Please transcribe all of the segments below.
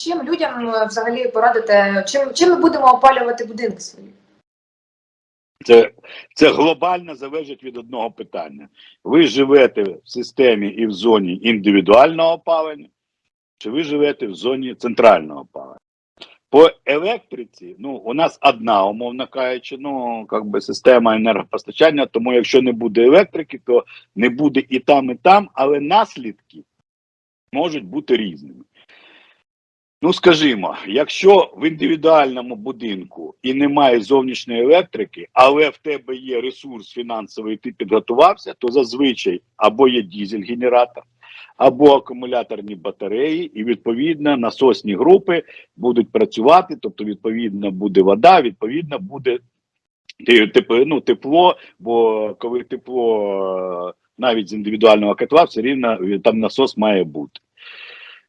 Чим людям е, взагалі порадите, чим, чим ми будемо опалювати будинки свої? Це, це глобально залежить від одного питання. Ви живете в системі і в зоні індивідуального опалення, чи ви живете в зоні центрального опалення? По електриці, ну, у нас одна, умовно кажучи, ну, как би система енергопостачання, тому якщо не буде електрики, то не буде і там, і там, але наслідки можуть бути різними. Ну, скажімо, якщо в індивідуальному будинку і немає зовнішньої електрики, але в тебе є ресурс фінансовий, ти підготувався, то зазвичай або є дізель-генератор, або акумуляторні батареї, і відповідно насосні групи будуть працювати, тобто, відповідно, буде вода, відповідно, буде ну, тепло, бо коли тепло е, навіть з індивідуального котла, все рівно е, там насос має бути.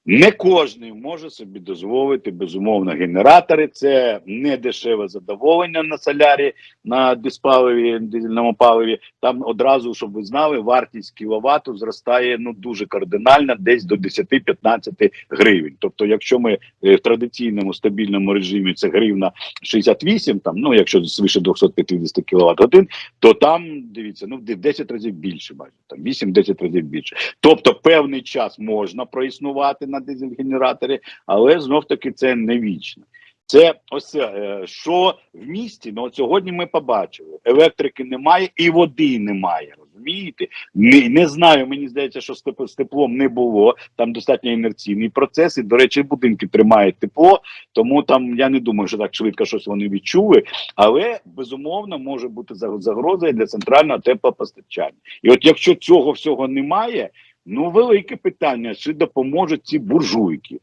Не кожен може собі дозволити безумовно генератори. Це не дешеве задоволення на солярі, на диспаливі, дизельному паливі. Там одразу, щоб ви знали, вартість кіловату зростає ну дуже кардинально, десь до 10-15 гривень. Тобто, якщо ми е, в традиційному стабільному режимі це гривна 68, там ну якщо свише 250 кВт годин, то там дивіться, ну в 10 разів більше, майже там 8-10 разів більше. Тобто певний час можна проіснувати на дизель-генераторі, але знов таки це не вічно. Це ось е, що в місті. Ну от сьогодні ми побачили: електрики немає і води немає. Розумієте? Не, не знаю. Мені здається, що з теп- з теплом не було. Там достатньо інерційний процес. І, до речі, будинки тримають тепло, тому там я не думаю, що так швидко щось вони відчули. Але безумовно може бути заг- загроза для центрального теплопостачання. І от якщо цього всього немає, ну велике питання, чи допоможуть ці буржуйки.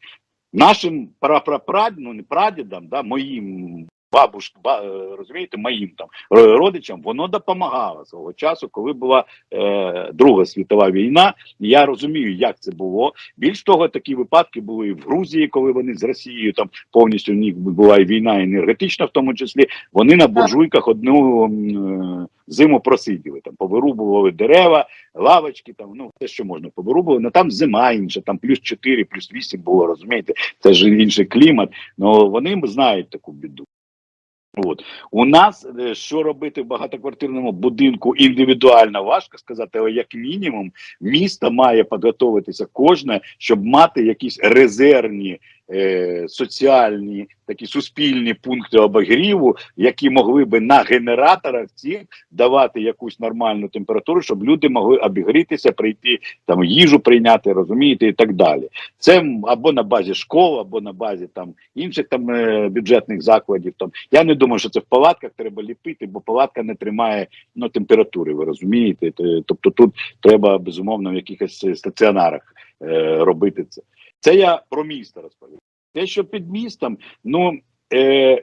Нашим прапрапрад, ну не прадідам, да, моїм бабуш, ба, е, розумієте, моїм там родичам, воно допомагало свого часу, коли була е, Друга світова війна. Я розумію, як це було. Більш того, такі випадки були і в Грузії, коли вони з Росією там повністю в них була і війна енергетична, в тому числі вони на буржуйках одну е, зиму просиділи, там повирубували дерева, лавочки, там ну все, що можна повирубували. Ну там зима інша, там плюс 4, плюс 8 було, розумієте, це ж інший клімат. Ну вони знають таку біду. От. У нас е, що робити в багатоквартирному будинку індивідуально важко сказати, але як мінімум місто має підготуватися кожне, щоб мати якісь резервні е, соціальні такі суспільні пункти обігріву, які могли би на генераторах цих давати якусь нормальну температуру, щоб люди могли обігрітися, прийти там їжу прийняти, розумієте, і так далі. Це або на базі школ, або на базі там інших там е, бюджетних закладів. Там я не думаю, що це в палатках треба ліпити, бо палатка не тримає ну, температури. Ви розумієте? Тобто тут треба безумовно в якихось е, стаціонарах е, робити це. Це я про місто розповів. Те, що під містом, ну е,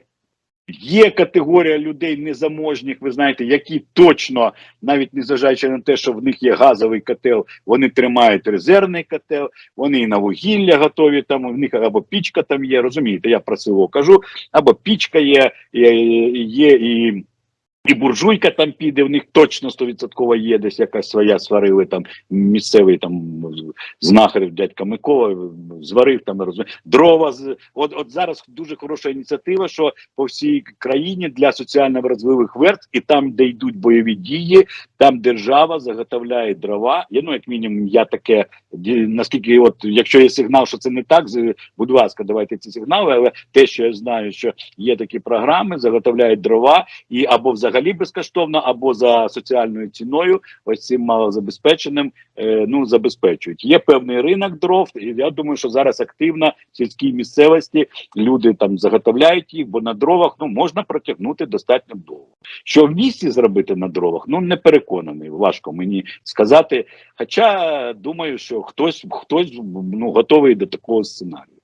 є категорія людей незаможніх, ви знаєте, які точно, навіть незважаючи на те, що в них є газовий котел, вони тримають резервний котел, вони і на вугілля готові, там в них або пічка там є, розумієте, я про село кажу, або пічка є, є і. І буржуйка там піде, в них точно стовідсотково є десь якась своя сварили там місцевий там знахарів дядька Микола зварив там розуміє. дрова от, от зараз дуже хороша ініціатива, що по всій країні для соціально вразливих верств, і там, де йдуть бойові дії, там держава заготовляє дрова. Я ну як мінімум, я таке наскільки, от якщо є сигнал, що це не так, будь ласка, давайте ці сигнали. Але те, що я знаю, що є такі програми, заготовляють дрова і або взагалі безкоштовно, або за соціальною ціною, ось цим малозабезпеченим, е, ну забезпечують. Є певний ринок дров, і я думаю, що зараз активно в сільській місцевості люди там заготовляють їх, бо на дровах ну можна протягнути достатньо довго. Що в місті зробити на дровах? Ну не переконаний. Важко мені сказати. Хоча думаю, що хтось хтось ну готовий до такого сценарію.